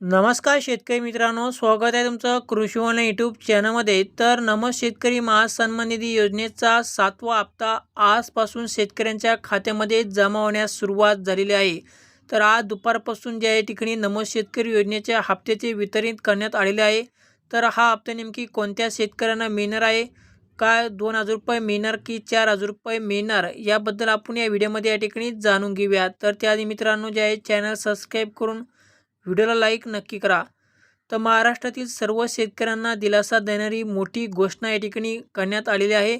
नमस्कार शेतकरी मित्रांनो स्वागत आहे तुमचं कृषी वन यूट्यूब चॅनलमध्ये तर नमः शेतकरी महासन्मान निधी योजनेचा सातवा हप्ता आजपासून शेतकऱ्यांच्या खात्यामध्ये जमा होण्यास सुरुवात झालेली आहे. तर आज दुपारपासून ज्या ठिकाणी नमः शेतकरी योजनेच्या हप्त्याचे वितरित करण्यात आलेले आहे तर हा हप्ता नेमकी कोणत्या शेतकऱ्यांना मिळणार आहे? काय दोन हजार रुपये मिळणार की चार हजार रुपये मिळणार? याबद्दल आपण या व्हिडिओमध्ये या ठिकाणी जाणून घेऊया. तर त्याआधी मित्रांनो जे आहे चॅनल सबस्क्राईब करून व्हिडिओला लाईक नक्की करा. तर महाराष्ट्रातील सर्व शेतकऱ्यांना दिलासा देणारी मोठी घोषणा या ठिकाणी करण्यात आलेली आहे.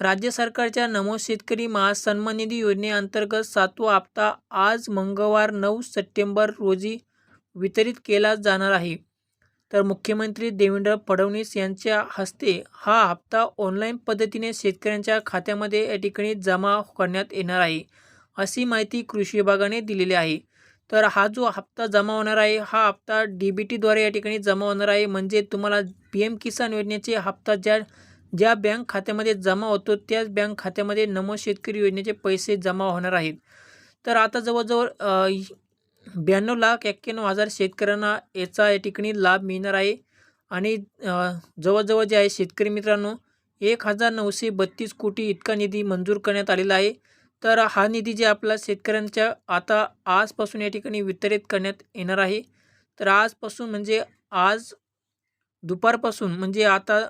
राज्य सरकारच्या नमो शेतकरी महासन्मान निधी योजनेअंतर्गत सातवा हप्ता आज मंगळवार नऊ सप्टेंबर रोजी वितरित केला जाणार आहे. तर मुख्यमंत्री देवेंद्र फडणवीस यांच्या हस्ते हा हप्ता ऑनलाईन पद्धतीने शेतकऱ्यांच्या खात्यामध्ये या ठिकाणी जमा करण्यात येणार आहे अशी माहिती कृषी विभागाने दिलेली आहे. तर हा जो हप्ता जमा होणार आहे हा हप्ता डी बी टीद्वारे या ठिकाणी जमा होणार आहे. म्हणजे तुम्हाला पी एम किसान योजनेचे हप्ता ज्या ज्या बँक खात्यामध्ये जमा होतो त्याच बँक खात्यामध्ये नमो शेतकरी योजनेचे पैसे जमा होणार आहेत. तर आता जवळजवळ ब्याण्णव लाख एक्क्याण्णव हजार शेतकऱ्यांना याचा या ठिकाणी लाभ मिळणार आहे. आणि जवळजवळ जे आहे शेतकरी मित्रांनो एक हजार नऊशे बत्तीस कोटी इतका निधी मंजूर करण्यात आलेला आहे. तर हा निधी जे आपला शेतकऱ्यांच्या आता आजपासून या ठिकाणी वितरित करण्यात येणार आहे. तर आजपासून म्हणजे आज दुपारपासून म्हणजे आता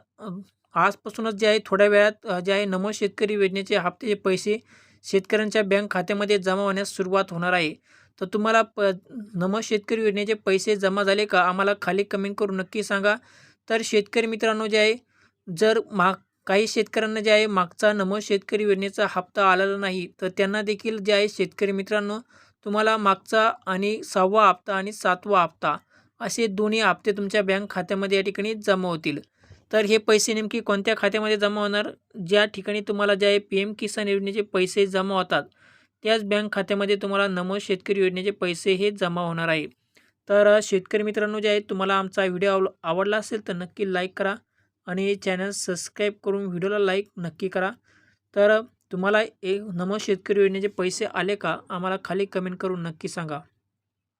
आजपासूनच जे आहे थोड्या वेळात जे आहे नमो शेतकरी योजनेचे हप्त्याचे पैसे शेतकऱ्यांच्या बँक खात्यामध्ये जमा होण्यास सुरुवात होणार आहे. तर तुम्हाला प नमो शेतकरी योजनेचे पैसे जमा झाले का? आम्हाला खाली कमेंट करून नक्की सांगा. तर शेतकरी मित्रांनो जे आहे जर माग काही शेतकऱ्यांना जे आहे मागचा नमो शेतकरी योजनेचा हप्ता आलेला नाही तर त्यांना देखील जे आहे शेतकरी मित्रांनो तुम्हाला मागचा आणि सहावा हप्ता आणि सातवा हप्ता असे दोन्ही हप्ते तुमच्या बँक खात्यामध्ये या ठिकाणी जमा होतील. तर हे पैसे नेमकी कोणत्या खात्यामध्ये जमा होणार? ज्या ठिकाणी तुम्हाला जे आहे पी एम किसान योजनेचे पैसे जमा होतात त्याच बँक खात्यामध्ये तुम्हाला नमो शेतकरी योजनेचे पैसे हे जमा होणार आहे. तर शेतकरी मित्रांनो जे आहे तुम्हाला आमचा व्हिडिओ आवडला असेल तर नक्की लाईक करा. आणि हे चॅनल सबस्क्राईब करून व्हिडिओला लाईक नक्की करा. तर तुम्हाला एक नमो शेतकरी योजनेचे पैसे आले का? आम्हाला खाली कमेंट करून नक्की सांगा.